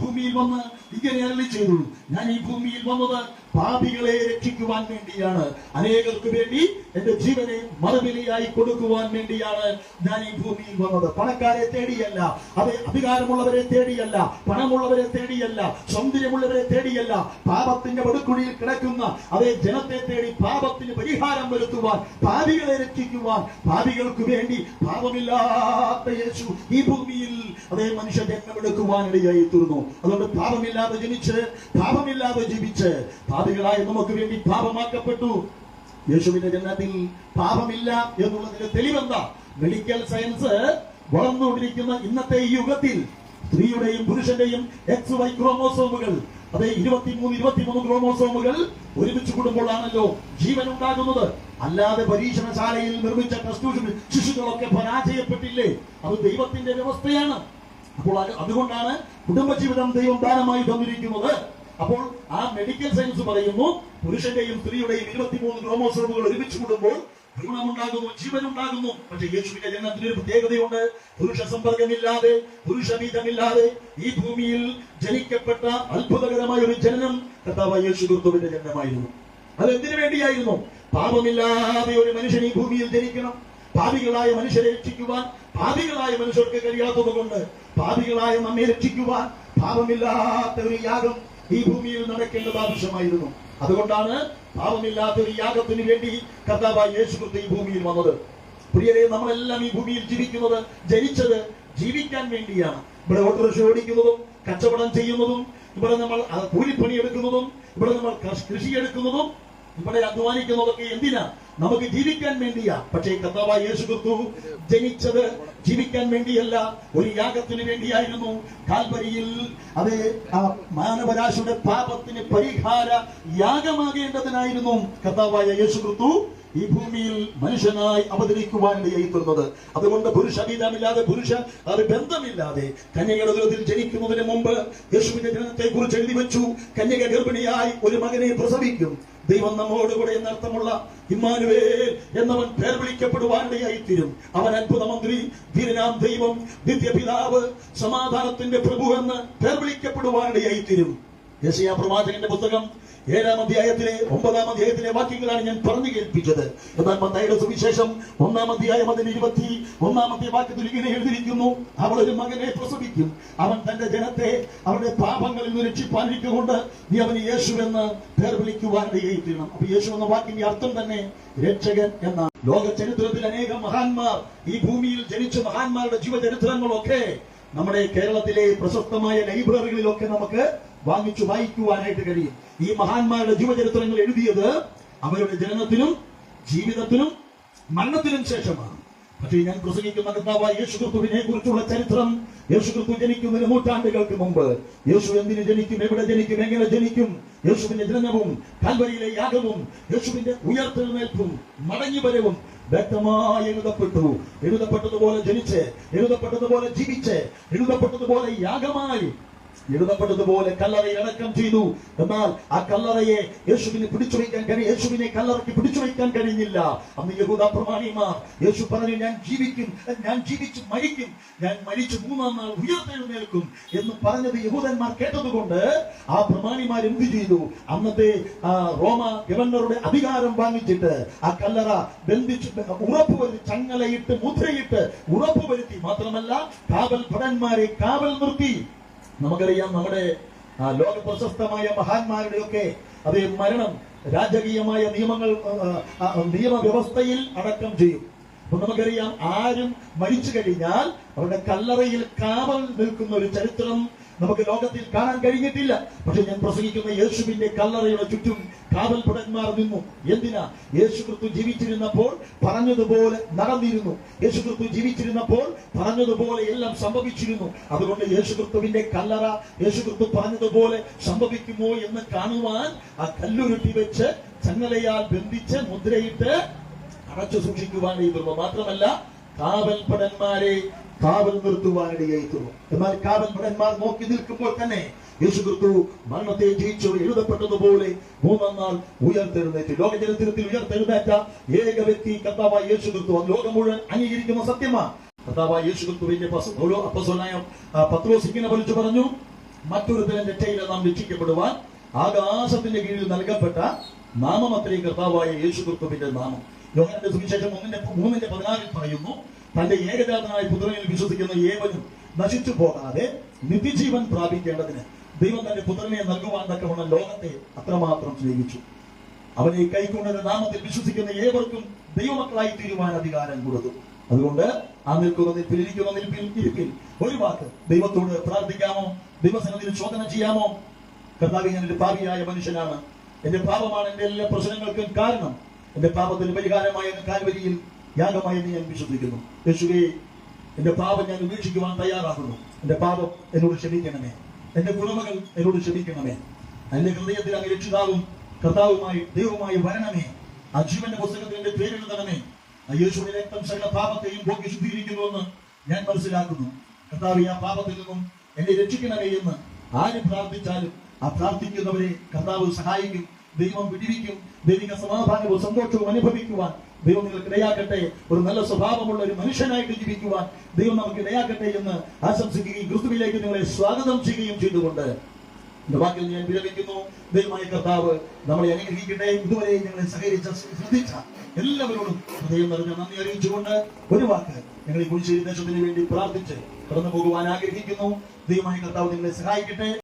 ഭൂമിയിൽ വന്ന് ഇങ്ങനെ അരളി ചെയ്തു. ഞാൻ ഈ ഭൂമിയിൽ വന്നത് പാപികളെ രക്ഷിക്കുവാൻ വേണ്ടിയാണ്. അനേകർക്ക് വേണ്ടി എന്റെ ജീവനെ മറുവിലയായി കൊടുക്കുവാൻ വേണ്ടിയാണ് ഞാൻ ഈ ഭൂമിയിൽ വന്നത്. പണക്കാരെ തേടിയല്ല അത് അധികാരമുള്ളവരെ തേടിയല്ല പണമുള്ളവരെ തേടിയല്ല സൗന്ദര്യമുള്ളവരെ തേടിയല്ല. പാപത്തിന്റെ വടുക്കുഴിയിൽ കിടക്കുന്ന അതേ ജനത്തെ തേടി പാപത്തിന് പരിഹാരം വരുത്തുവാൻ പാപികളെ രക്ഷിക്കുവാൻ പാപികൾക്ക് വേണ്ടി പാപമില്ലാത്ത യേശു ഈ ഭൂമിയിൽ അതേ മനുഷ്യ ജന്മമെടുക്കുവാനിടയായി തീർന്നു. അതുകൊണ്ട് പാപമില്ലാതെ ജനിച്ച് പാപമില്ലാതെ ജീവിച്ച് പാപികളായ നമുക്ക് വേണ്ടി പാപമാക്കപ്പെട്ടു. യേശുവിന്റെ ജന്മത്തിൽ പാപമില്ല എന്നുള്ളതിന്റെ തെളിവെന്താ? മെഡിക്കൽ സയൻസ് വളർന്നുകൊണ്ടിരിക്കുന്ന ഇന്നത്തെ യുഗത്തിൽ സ്ത്രീയുടെയും പുരുഷന്റെയും എക്സ് വൈ ക്രോമോസോമുകൾ അതെ ഇരുപത്തിമൂന്ന് ഇരുപത്തിമൂന്ന് ക്രോമോസോമുകൾ ഒരുമിച്ച് കൂടുമ്പോഴാണല്ലോ ജീവൻ ഉണ്ടാകുന്നത്. അല്ലാതെ പരീക്ഷണശാലയിൽ നിർമ്മിച്ച ടെസ്റ്റ് ശിശുക്കളൊക്കെ പരാജയപ്പെട്ടില്ലേ? അത് ദൈവത്തിന്റെ വ്യവസ്ഥയാണ്. അപ്പോൾ അതുകൊണ്ടാണ് കുടുംബജീവിതം ദൈവം ദാനമായി തന്നിരിക്കുന്നത്. അപ്പോൾ ആ മെഡിക്കൽ സയൻസ് പറയുന്നു പുരുഷന്റെയും സ്ത്രീയുടെയും ഇരുപത്തിമൂന്ന് ക്രോമോസോമുകൾ ഒരുമിച്ച് കൂടുമ്പോൾ ഭ്രൂണമുണ്ടാകുന്നു ജീവനുണ്ടാകുന്നു. പക്ഷെ യേശുവിന്റെ ജനനത്തിന് ഒരു പ്രത്യേകതയുണ്ട്. പുരുഷ സമ്പർക്കമില്ലാതെ പുരുഷ ബീജമില്ലാതെ ഈ ഭൂമിയിൽ ജനിക്കപ്പെട്ട അത്ഭുതകരമായ ഒരു ജനനം കർത്താവ് യേശു ക്രിസ്തുവിന്റെ ജനനമായിരുന്നു. അത് എന്തിനു വേണ്ടിയായിരുന്നു? പാപമില്ലാതെ ഒരു മനുഷ്യൻ ഈ ഭൂമിയിൽ ജനിക്കണം. പാപികളായ മനുഷ്യരെ രക്ഷിക്കുവാൻ പാപികളായ മനുഷ്യർക്ക് കഴിയാത്തത് കൊണ്ട് പാപികളായ നമ്മെ രക്ഷിക്കുവാൻ പാപമില്ലാത്ത ഒരു യാഗം ഈ ഭൂമിയിൽ നടക്കേണ്ടത് ആവശ്യമായിരുന്നു. അതുകൊണ്ടാണ് പാപമില്ലാത്ത ഒരു യാഗത്തിന് വേണ്ടി കർത്താവായ യേശു ഈ ഭൂമിയിൽ വന്നത്. പ്രിയരെ നമ്മളെല്ലാം ഈ ഭൂമിയിൽ ജീവിക്കുന്നത് ജനിച്ചത് ജീവിക്കാൻ വേണ്ടിയാണ്. ഇവിടെ ഓട്ടോറിക്ഷ ഓടിക്കുന്നതും കച്ചവടം ചെയ്യുന്നതും ഇവിടെ നമ്മൾ കൂലിപ്പണി എടുക്കുന്നതും ഇവിടെ നമ്മൾ കൃഷി എടുക്കുന്നതും ഇവിടെ അധ്വാനിക്കുന്നതൊക്കെ എന്തിനാ? നമുക്ക് ജീവിക്കാൻ വേണ്ടിയാ. പക്ഷേ കർത്താവായ യേശു ക്രിസ്തു ജനിച്ചത് ജീവിക്കാൻ വേണ്ടിയല്ല ഒരു യാഗത്തിന് വേണ്ടിയായിരുന്നു. കാൽവരിയിൽ അത് ആ മാനവരാശിയുടെ പാപത്തിന് പരിഹാര യാഗമാകേണ്ടതിനായിരുന്നു കർത്താവായ യേശു ക്രിസ്തു ഈ ഭൂമിയിൽ മനുഷ്യനായി അവതരിക്കുവാൻ തീർന്നത് അതുകൊണ്ട് പുരുഷ അഭീതമില്ലാതെ പുരുഷ അത് ബന്ധമില്ലാതെ കന്യകയുടെ ദുരത്തിൽ ജനിക്കുന്നതിന് മുമ്പ് യേശുവിന്റെ ജനനത്തെ കുറിച്ച് എഴുതി വെച്ചു. കന്യക ഗർഭിണിയായി ഒരു മകനെ പ്രസവിക്കും. ദൈവം നമ്മോടുകൂടെ എന്നർത്ഥമുള്ള ഇമ്മാനുവേൽ എന്നവൻ പേർ വിളിക്കപ്പെടുവാനിടയായി തീരും അവൻ അത്ഭുത മന്ത്രി ധീരനാം ദൈവം നിത്യപിതാവ് സമാധാനത്തിന്റെ പ്രഭു എന്ന് പേർ വിളിക്കപ്പെടുവാനിടയായി തീരും യശയാ പ്രവാചകന്റെ പുസ്തകം ഏഴാം അധ്യായത്തിലെ ഒമ്പതാം അധ്യായത്തിലെ വാക്യങ്ങളാണ് ഞാൻ പറഞ്ഞു കേൾപ്പിച്ചത്. എന്നാൽ മത്തായിയുടെ സുവിശേഷം ഒന്നാം അധ്യായം അതിന് ഇരുപത്തി ഒന്നാമത്തെ വാക്യത്തിൽ ഇങ്ങനെ എഴുതിയിരിക്കുന്നു. അവൾ ഒരു മകനെ പ്രസവിക്കും. അവൻ തന്റെ ജനത്തെ അവരുടെ പാപങ്ങളിൽ നിന്ന് രക്ഷിപ്പാനിരിക്കൊണ്ട് നീ അവന് യേശു എന്ന് പേർ വിളിക്കുവാനിടയിരിക്കണം അപ്പൊ യേശു എന്ന വാക്കിന്റെ അർത്ഥം തന്നെ രക്ഷകൻ എന്നാണ്. ലോക ചരിത്രത്തിൽ അനേകം മഹാന്മാർ ഈ ഭൂമിയിൽ ജനിച്ച മഹാന്മാരുടെ ജീവചരിത്രങ്ങളൊക്കെ നമ്മുടെ കേരളത്തിലെ പ്രശസ്തമായ ലൈബ്രറികളിലൊക്കെ നമുക്ക് വാങ്ങിച്ചു വായിക്കുവാനായിട്ട് കഴിയും. ഈ മഹാന്മാരുടെ ജീവചരിത്രങ്ങൾ എഴുതിയത് അവരുടെ ജനനത്തിനും ജീവിതത്തിനും മരണത്തിനും ശേഷമാണ്. പക്ഷേ ഞാൻ പ്രസംഗിക്കുന്ന കർത്താവായ യേശു ക്രിസ്തുവിനെ കുറിച്ചുള്ള ചരിത്രം യേശുക്രിസ്തു ജനിക്കുന്നതിന് നൂറ്റാണ്ടുകൾക്ക് മുമ്പ്. യേശു എന്തിന് ജനിക്കും? എവിടെ ജനിക്കും? എങ്ങനെ ജനിക്കും? യേശുവിന്റെ ജനനവും കൽവരിയിലെ യാഗവും യേശുവിന്റെ ഉയർത്തെഴുന്നേൽപ്പും മടങ്ങിവരവും വ്യക്തമായി എഴുതപ്പെട്ടു. എഴുതപ്പെട്ടതുപോലെ ജനിച്ച് എഴുതപ്പെട്ടതുപോലെ ജീവിച്ച് എഴുതപ്പെട്ടതുപോലെ യാഗമായി എഴുതപ്പെട്ടതുപോലെ കല്ലറ അടക്കം ചെയ്തു. എന്നാൽ ആ കല്ലറയെ യേശുവിനെ പിടിച്ചു വയ്ക്കാൻ കഴിയും യേശുവിനെ കല്ലറയ്ക്ക് പിടിച്ചു വയ്ക്കാൻ കഴിഞ്ഞില്ല. അന്ന് യഹൂദ പ്രമാണിമാർ യേശു പറഞ്ഞു ഞാൻ ജീവിക്കും ഞാൻ ജീവിച്ച് മരിക്കും ഞാൻ മരിച്ചു മൂന്നാം നാൾ ഉയർത്തെഴുന്നേൽക്കും എന്ന് പറഞ്ഞത് യഹൂദന്മാർ കേട്ടതുകൊണ്ട് ആ പ്രമാണിമാർ എന്ത് ചെയ്തു? അന്നത്തെ റോമ ഗവർണറുടെ അധികാരം വാങ്ങിച്ചിട്ട് ആ കല്ലറ ബന്ധിച്ച് ഉറപ്പുവരുത്തി ചങ്ങലയിട്ട് മുദ്രയിട്ട് ഉറപ്പുവരുത്തി മാത്രമല്ല കാവൽ ഭടന്മാരെ കാവൽ നിർത്തി. നമുക്കറിയാം നമ്മുടെ ലോക പ്രശസ്തമായ മഹാന്മാരുടെയൊക്കെ അതേ മരണം രാജകീയമായ നിയമങ്ങൾ നിയമവ്യവസ്ഥയിൽ അടക്കം ചെയ്യും. അപ്പൊ നമുക്കറിയാം ആരും മരിച്ചു കഴിഞ്ഞാൽ അവരുടെ കല്ലറയിൽ കാവൽ നിൽക്കുന്ന ഒരു ചരിത്രം നമുക്ക് ലോകത്തിൽ കാണാൻ കഴിഞ്ഞിട്ടില്ല. പക്ഷെ ഞാൻ പ്രസംഗിക്കുന്ന യേശുവിന്റെ കല്ലറയുടെ ചുറ്റും കാവൽപടന്മാർ നിന്നു. എന്തിനാ? യേശു ക്രിസ്തു ജീവിച്ചിരുന്നപ്പോൾ പറഞ്ഞതുപോലെ നടന്നിരുന്നു. യേശു ക്രിസ്തു ജീവിച്ചിരുന്നപ്പോൾ പറഞ്ഞതുപോലെ എല്ലാം സംഭവിച്ചിരുന്നു. അതുകൊണ്ട് യേശു ക്രിസ്തുവിന്റെ കല്ലറ യേശു ക്രിസ്തു പറഞ്ഞതുപോലെ സംഭവിക്കുമോ എന്ന് കാണുവാൻ ആ കല്ലുരുട്ടി വെച്ച് ചങ്ങലയാൽ ബന്ധിച്ച് മുദ്രയിട്ട് അടച്ചു സൂക്ഷിക്കുവാൻ സൂക്ഷിക്കുവാനിടയുള്ളൂ മാത്രമല്ല കാവൽപടന്മാരെ കാവൽ നിർത്തുവാൻ തീർന്നു എന്നാൽ കാവൽപടന്മാർ നോക്കി നിൽക്കുമ്പോൾ തന്നെ യേശു ക്രിസ്തു മരണത്തെ ജയിച്ചു എഴുതപ്പെട്ടതുപോലെ മൂന്നാം നാൾ ഉയർത്തെഴുന്നേറ്റ്. ലോക ചരിത്രത്തിൽ ഉയർത്തെഴുന്നേറ്റ ഏക വ്യക്തി കർത്താവായ യേശു ക്രിസ്തു. അത് ലോകം മുഴുവൻ അംഗീകരിക്കുന്ന സത്യമാണ് കർത്താവായ യേശു ക്രിസ്തുവിന്റെ പസ- പത്രോസിക്കിനെ വിളിച്ചു പറഞ്ഞു മറ്റൊരുത്തരം രക്ഷയില്ല നാം രക്ഷിക്കപ്പെടുവാൻ ആകാശത്തിന്റെ കീഴിൽ നൽകപ്പെട്ട നാമമത്രേ കർത്താവായ യേശു ക്രിസ്തുവിന്റെ നാമം. യോഹന്റെ സുവിശേഷം ഒന്നിന്റെ മൂന്നിന്റെ പതിനാറിൽ പറയുന്നു തന്റെ ഏകജാതനായ പുത്രനിൽ വിശ്വസിക്കുന്ന ഏവനും നശിച്ചു പോകാതെ നിത്യജീവൻ പ്രാപിക്കേണ്ടതിന് ദൈവം തന്റെ പുത്രനെ നൽകുവാൻ തക്കവണ്ണം ലോകത്തെ അത്രമാത്രം സ്നേഹിച്ചു. അവനെ കൈക്കൊണ്ടത് നാമത്തിൽ വിശ്വസിക്കുന്ന ഏവർക്കും ദൈവമക്കളായി തീരുവാൻ അധികാരം കൊടുത്തു. അതുകൊണ്ട് ആ നിൽക്കുന്ന നിൽപ്പിൽ ഇരിക്കുന്ന നിൽപ്പിൽ ഇരിപ്പിൽ ഒരു വാക്ക് ദൈവത്തോട് പ്രാർത്ഥിക്കാമോ? ദൈവസനത്തിൽ ചോദന ചെയ്യാമോ? കർത്താവ് ഞാൻ ഒരു പാപിയായ മനുഷ്യനാണ്. എന്റെ പാപമാണ് എന്റെ എല്ലാ പ്രശ്നങ്ങൾക്കും കാരണം എന്റെ പാപത്തിന് പരിഹാരമായ കാൽവരിയിൽ യാഗമായി എന്ന് ഞാൻ വിശ്വസിക്കുന്നു. യേശുവേ എന്റെ പാപം ഞാൻ ഉപേക്ഷിക്കുവാൻ തയ്യാറാകുന്നു. എന്റെ പാപം എന്നോട് ക്ഷമിക്കണമേ. എന്റെ ഗുണമകൾ എന്നോട് ക്ഷമിക്കണമേ. എന്റെ ഹൃദയത്തിൽ അങ്ങ് രക്ഷിതാവും കർത്താവുമായി ദൈവവുമായി വരണമേ. അജീവന്റെ പുസ്തകത്തിൽ എന്റെ പേരെഴുതണമേ ആ യേശുവിന്റെ രക്തം സകല പാപത്തെയും പോക്കി ശുദ്ധീകരിക്കുന്നുവെന്ന് ഞാൻ മനസ്സിലാക്കുന്നു. കർത്താവ് ആ പാപത്തിൽ നിന്നും എന്നെ രക്ഷിക്കണമേ എന്ന് ആര് പ്രാർത്ഥിച്ചാലും ആ പ്രാർത്ഥിക്കുന്നവരെ കർത്താവ് സഹായിക്കും. ദൈവം വിടിവിക്കും. ദൈവിക സമാധാനവും സന്തോഷവും അനുഭവിക്കുവാൻ ദൈവം നിങ്ങൾക്ക് ഇടയാക്കട്ടെ. ഒരു നല്ല സ്വഭാവമുള്ള ഒരു മനുഷ്യനായിട്ട് ജീവിക്കുവാൻ ദൈവം നമുക്ക് ഇടയാക്കട്ടെ എന്ന് ആശംസിക്കുകയും ക്രിസ്തുവിലേക്ക് നിങ്ങളെ സ്വാഗതം ചെയ്യുകയും ചെയ്തുകൊണ്ട് എന്റെ വാക്കിൽ ഞാൻ വിരമിക്കുന്നു. ദൈവമായ കർത്താവ് നമ്മളെ അനുഗ്രഹിക്കട്ടെ. ഇതുവരെ ഞങ്ങളെ സഹകരിച്ച ശ്രദ്ധിച്ച എല്ലാവരോടും ഹൃദയം നിറഞ്ഞ നന്ദി അറിയിച്ചുകൊണ്ട് ഒരു വാക്ക് ഞങ്ങൾ ഈ കുരിശേരി ദേശത്തിന് വേണ്ടി പ്രാർത്ഥിച്ച് കടന്നു പോകുവാൻ ആഗ്രഹിക്കുന്നു. ദൈവമായ കർത്താവ് നിങ്ങളെ സഹായിക്കട്ടെ.